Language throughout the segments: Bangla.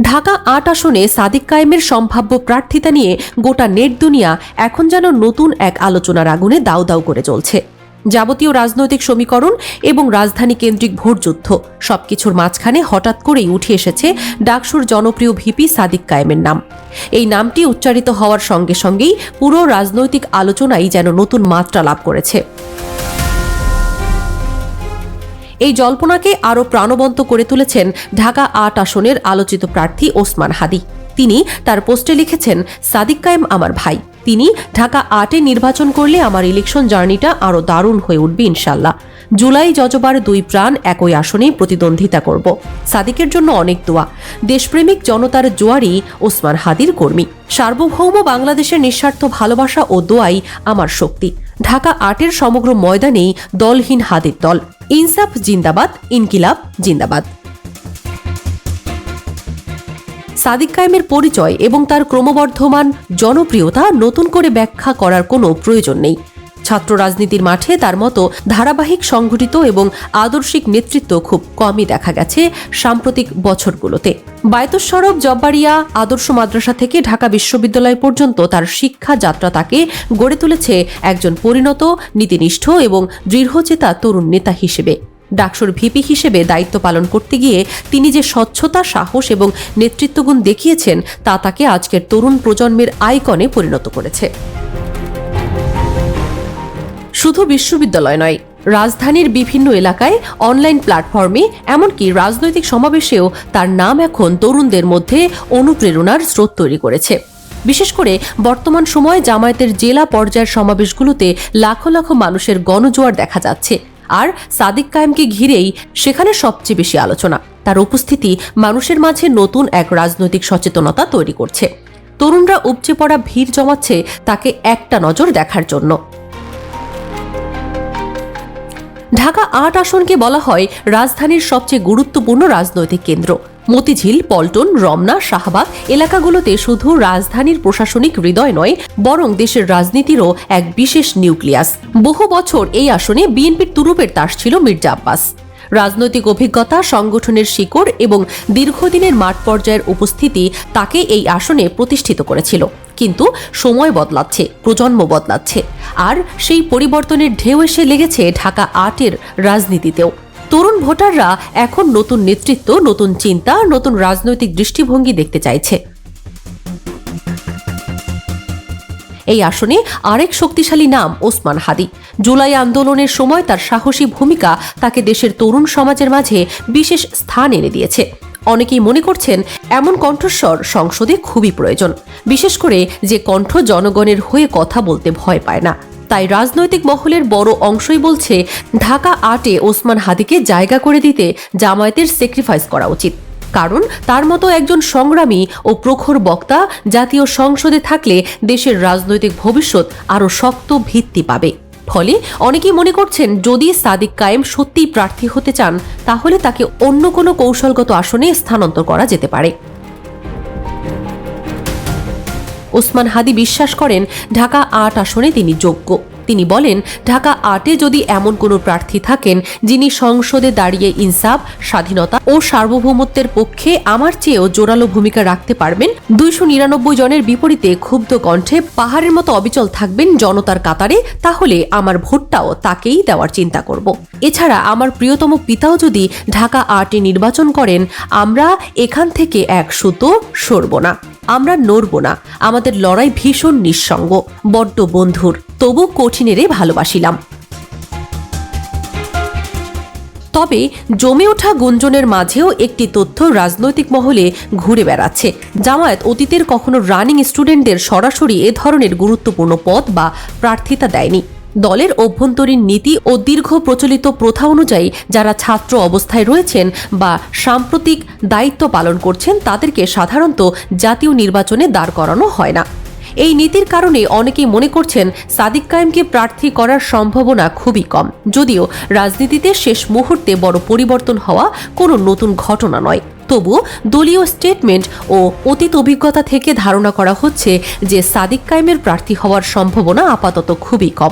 ঢাকা আট আসনে সাদিক কায়েমের সম্ভাব্য প্রার্থিতা নিয়ে গোটা নেট দুনিয়া এখন যেন নতুন এক আলোচনার আগুনে দাউ দাউ করে চলছে যাবতীয় রাজনৈতিক সমীকরণ এবং রাজধানী কেন্দ্রিক ভোটযুদ্ধ সবকিছুর মাঝখানে হঠাৎ করেই উঠে এসেছে ডাকসুর জনপ্রিয় ভিপি সাদিক কায়েমের নাম। এই নামটি উচ্চারিত হওয়ার সঙ্গে সঙ্গেই পুরো রাজনৈতিক আলোচনাই যেন নতুন মাত্রা লাভ করেছে। এই জল্পনাকে আরও প্রাণবন্ত করে তুলেছেন ঢাকা আট আসনের আলোচিত প্রার্থী ওসমান হাদি। তিনি তার পোস্টে লিখেছেন, সাদিক কায়েম আমার ভাই। তিনি ঢাকা আটে নির্বাচন করলে আমার ইলেকশন জার্নিটা আরও দারুণ হয়ে উঠবে ইনশাল্লাহ। জুলাই যজবার দুই প্রাণ একই আসনেই প্রতিদ্বন্দ্বিতা করব। সাদিকের জন্য অনেক দোয়া। দেশপ্রেমিক জনতার জোয়ারই ওসমান হাদির কর্মী। সার্বভৌম বাংলাদেশের নিঃস্বার্থ ভালোবাসা ও দোয়াই আমার শক্তি। ঢাকা আটের সমগ্র ময়দানেই দলহীন হাদির দল। ইনসাফ জিন্দাবাদ, ইনকিলাব জিন্দাবাদ। সাদিক কায়েমের পরিচয় এবং তার ক্রমবর্ধমান জনপ্রিয়তা নতুন করে ব্যাখ্যা করার কোনো প্রয়োজন নেই। ছাত্র রাজনীতির মাঠে তার মতো ধারাবাহিক, সংঘটিত এবং আদর্শিক নেতৃত্ব খুব কমই দেখা গেছে সাম্প্রতিক বছরগুলোতে। বায়তুসরব, জব্বারিয়া, আদর্শ মাদ্রাসা থেকে ঢাকা বিশ্ববিদ্যালয় পর্যন্ত তার শিক্ষা যাত্রা তাকে গড়ে তুলেছে একজন পরিণত, নীতিনিষ্ঠ এবং দৃঢ়চেতা তরুণ নেতা হিসেবে। ডাকসুর ভিপি হিসেবে দায়িত্ব পালন করতে গিয়ে তিনি যে স্বচ্ছতা, সাহস এবং নেতৃত্বগুণ দেখিয়েছেন, তা তাকে আজকের তরুণ প্রজন্মের আইকনে পরিণত করেছে। শুধু বিশ্ববিদ্যালয় নয়, রাজধানীর বিভিন্ন এলাকায় অনলাইন প্ল্যাটফর্মে এমনকি রাজনৈতিক সমাবেশেও তার নাম এখন তরুণদের মধ্যে অনুপ্রেরণার স্রোত তৈরি করেছে। বিশেষ করে বর্তমান সময়ে জামায়াতের জেলা পর্যায়ের সমাবেশগুলোতে লাখো লাখো মানুষের গণজোয়ার দেখা যাচ্ছে। আর সাদিক কায়েমকে ঘিরেই সেখানে সবচেয়ে বেশি আলোচনা। তার উপস্থিতি মানুষের মাঝে নতুন এক রাজনৈতিক সচেতনতা তৈরি করছে। তরুণরা উপচে পড়া ভিড় জমাচ্ছে তাকে একটা নজর দেখার জন্য। ঢাকা আট আসনকে বলা হয় রাজধানীর সবচেয়ে গুরুত্বপূর্ণ রাজনৈতিক কেন্দ্র। মতিঝিল, পল্টন, রমনা, শাহবাগ এলাকাগুলোতে শুধু রাজধানীর প্রশাসনিক হৃদয় নয়, বরং দেশের রাজনীতিরও এক বিশেষ নিউক্লিয়াস। বহু বছর এই আসনে বিএনপির তুরুপের তাস ছিল মির্জা আব্বাস। রাজনৈতিক অভিজ্ঞতা, সংগঠনের শিকড় এবং দীর্ঘদিনের মাঠ পর্যায়ের উপস্থিতি তাকে এই আসনে প্রতিষ্ঠিত করেছিল। কিন্তু সময় বদলাচ্ছে, প্রজন্ম বদলাচ্ছে। আর সেই পরিবর্তনের ঢেউ এসে লেগেছে ঢাকা আটের রাজনীতিতেও। তরুণ ভোটাররা এখন নতুন নেতৃত্ব, নতুন চিন্তা, নতুন রাজনৈতিক দৃষ্টিভঙ্গি দেখতে চাইছে। এই আসনে আরেক শক্তিশালী নাম ওসমান হাদি। জুলাই আন্দোলনের সময় তার সাহসী ভূমিকা তাকে দেশের তরুণ সমাজের মাঝে বিশেষ স্থান এনে দিয়েছে। অনেকেই মনে করছেন এমন কণ্ঠস্বর সংসদে খুবই প্রয়োজন। বিশেষ করে যে কণ্ঠ জনগণের হয়ে কথা বলতে ভয় পায় না। তাই রাজনৈতিক মহলের বড় অংশই বলছে, ঢাকা আটে ওসমান হাদিকে জায়গা করে দিতে জামায়াতের স্যাক্রিফাইস করা উচিত। কারণ তার মতো একজন সংগ্রামী ও প্রখর বক্তা জাতীয় সংসদে থাকলে দেশের রাজনৈতিক ভবিষ্যৎ আরও শক্ত ভিত্তি পাবে। ফলে অনেকেই মনে করছেন যদি সাদিক কায়েম সত্যিই প্রার্থী হতে চান, তাহলে তাকে অন্য কোনো কৌশলগত আসনে স্থানান্তর করা যেতে পারে। ওসমান হাদি বিশ্বাস করেন, ঢাকা আট আসনে তিনি যোগ্য। তিনি বলেন, ঢাকা আটে যদি এমন কোনো প্রার্থী থাকেন যিনি সংসদে দাঁড়িয়ে ইনসাফ, স্বাধীনতা ও সার্বভৌমত্বের পক্ষে আমার চেয়েও জোরালো ভূমিকা রাখতে পারবেন, দুইশো নিরানব্বই জনের বিপরীতে ক্ষুব্ধ কণ্ঠে পাহাড়ের মতো অবিচল থাকবেন জনতার কাতারে, তাহলে আমার ভোটটাও তাকেই দেওয়ার চিন্তা করব। এছাড়া আমার প্রিয়তম পিতাও যদি ঢাকা আটে নির্বাচন করেন, আমরা এখান থেকে এক সুতো সরব না। আমরা নড়ব না। আমাদের লড়াই ভীষণ নিঃসঙ্গ। বড্ড বন্ধুর। তবু কঠিনেরে ভালোবাসিলাম। তবে জমে ওঠা গুঞ্জনের মাঝেও একটি তথ্য রাজনৈতিক মহলে ঘুরে বেড়াচ্ছে। জামায়াত অতীতের কখনো রানিং স্টুডেন্টদের সরাসরি এ ধরনের গুরুত্বপূর্ণ পদ বা প্রার্থিতা দেয়নি। দলের অভ্যন্তরীণ নীতি ও দীর্ঘ প্রচলিত প্রথা অনুযায়ী যারা ছাত্র অবস্থায় রয়েছেন বা সাম্প্রতিক দায়িত্ব পালন করছেন তাদেরকে সাধারণত জাতীয় নির্বাচনে দাঁড় করানো হয় না। এই নীতির কারণে অনেকেই মনে করছেন সাদিক কায়েমকে প্রার্থী করার সম্ভাবনা খুবই কম। যদিও রাজনীতিতে শেষ মুহূর্তে বড় পরিবর্তন হওয়া কোনো নতুন ঘটনা নয়। তবু দলীয় স্টেটমেন্ট ও অতীত অভিজ্ঞতা থেকে ধারণা করা হচ্ছে যে সাদিক কায়েমের প্রার্থী হওয়ার সম্ভাবনা আপাতত খুবই কম।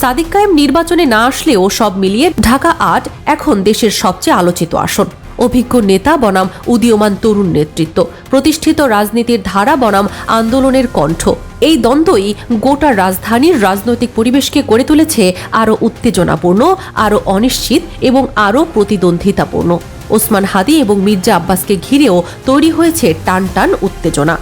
সাদিক কায়েম নির্বাচনে না আসলেও সব মিলিয়ে ঢাকা আট এখন দেশের সবচেয়ে আলোচিত আসন। অভিজ্ঞ নেতা বনাম উদীয়মান তরুণ নেতৃত্ব। প্রতিষ্ঠিত রাজনীতির ধারা বনাম আন্দোলনের কণ্ঠ। এই দ্বন্দ্বই গোটা রাজধানীর রাজনৈতিক পরিবেশকে গড়ে তুলেছে আরও উত্তেজনাপূর্ণ, আরও অনিশ্চিত এবং আরও প্রতিদ্বন্দ্বিতাপূর্ণ। ওসমান হাদি এবং মির্জা আব্বাসকে ঘিরেও তৈরি হয়েছে টান টান উত্তেজনা।